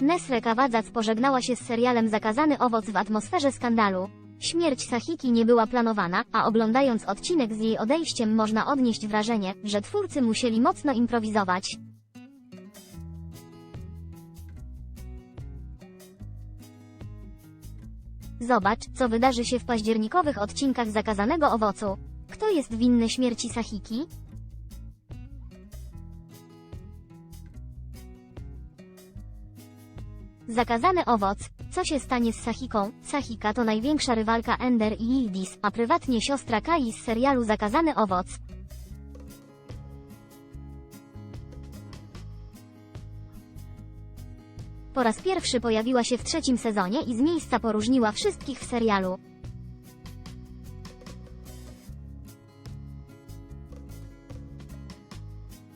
Nesre Kawadzac pożegnała się z serialem Zakazany owoc w atmosferze skandalu. Śmierć Sahiki nie była planowana, a oglądając odcinek z jej odejściem można odnieść wrażenie, że twórcy musieli mocno improwizować. Zobacz, co wydarzy się w październikowych odcinkach Zakazanego Owocu. Kto jest winny śmierci Sahiki? Zakazany owoc. Co się stanie z Sahiką? Sahika to największa rywalka Ender i Yildiz, a prywatnie siostra Kai z serialu Zakazany owoc. Po raz pierwszy pojawiła się w trzecim sezonie i z miejsca poróżniła wszystkich w serialu.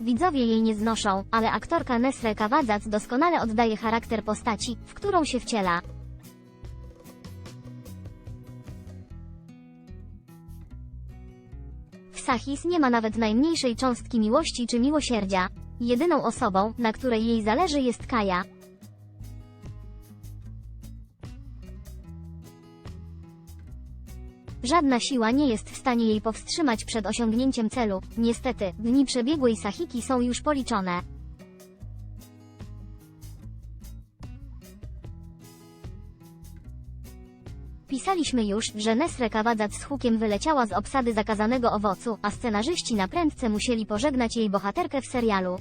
Widzowie jej nie znoszą, ale aktorka Nesre Kawadzac doskonale oddaje charakter postaci, w którą się wciela. W Sahis nie ma nawet najmniejszej cząstki miłości czy miłosierdzia. Jedyną osobą, na której jej zależy jest Kaja. Żadna siła nie jest w stanie jej powstrzymać przed osiągnięciem celu. Niestety, dni przebiegłej Sahiki są już policzone. Pisaliśmy już, że Nesre Kawadzac z hukiem wyleciała z obsady zakazanego owocu, a scenarzyści na prędce musieli pożegnać jej bohaterkę w serialu.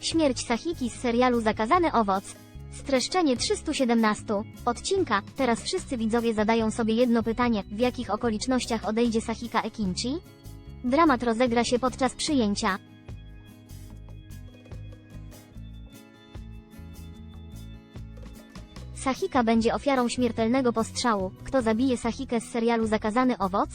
Śmierć Sahiki z serialu Zakazany Owoc. Streszczenie 317 odcinka. Teraz wszyscy widzowie zadają sobie jedno pytanie: w jakich okolicznościach odejdzie Sahika Ekinchi? Dramat rozegra się podczas przyjęcia. Sahika będzie ofiarą śmiertelnego postrzału. Kto zabije Sahikę z serialu Zakazany Owoc?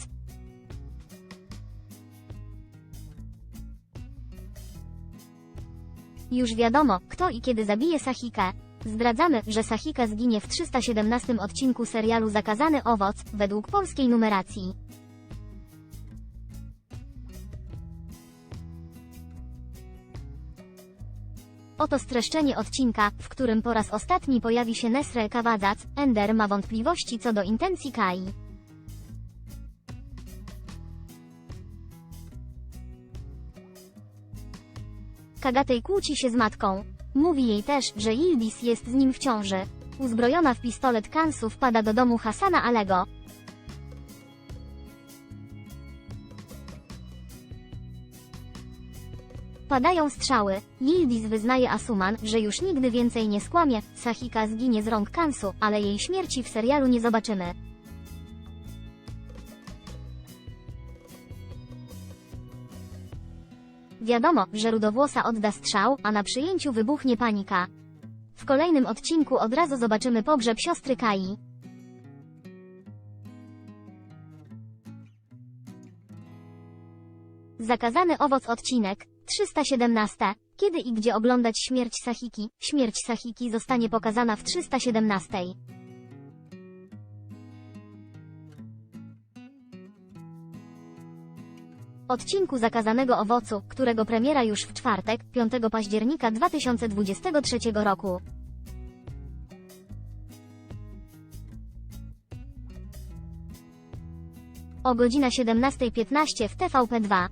Już wiadomo, kto i kiedy zabije Sahikę. Zdradzamy, że Sahika zginie w 317 odcinku serialu Zakazany Owoc, według polskiej numeracji. Oto streszczenie odcinka, w którym po raz ostatni pojawi się Nesre Kawadzac. Ender ma wątpliwości co do intencji Kai. Kagatej kłóci się z matką. Mówi jej też, że Yildiz jest z nim w ciąży. Uzbrojona w pistolet Kansu wpada do domu Hasana Alego. Padają strzały. Yildiz wyznaje Asuman, że już nigdy więcej nie skłamie. Sahika zginie z rąk Kansu, ale jej śmierci w serialu nie zobaczymy. Wiadomo, że rudowłosa odda strzał, a na przyjęciu wybuchnie panika. W kolejnym odcinku od razu zobaczymy pogrzeb siostry Kai. Zakazany owoc odcinek 317. Kiedy i gdzie oglądać śmierć Sahiki? Śmierć Sahiki zostanie pokazana w 317. Odcinku Zakazanego Owocu, którego premiera już w czwartek, 5 października 2023 roku. O godzina 17.15 w TVP2.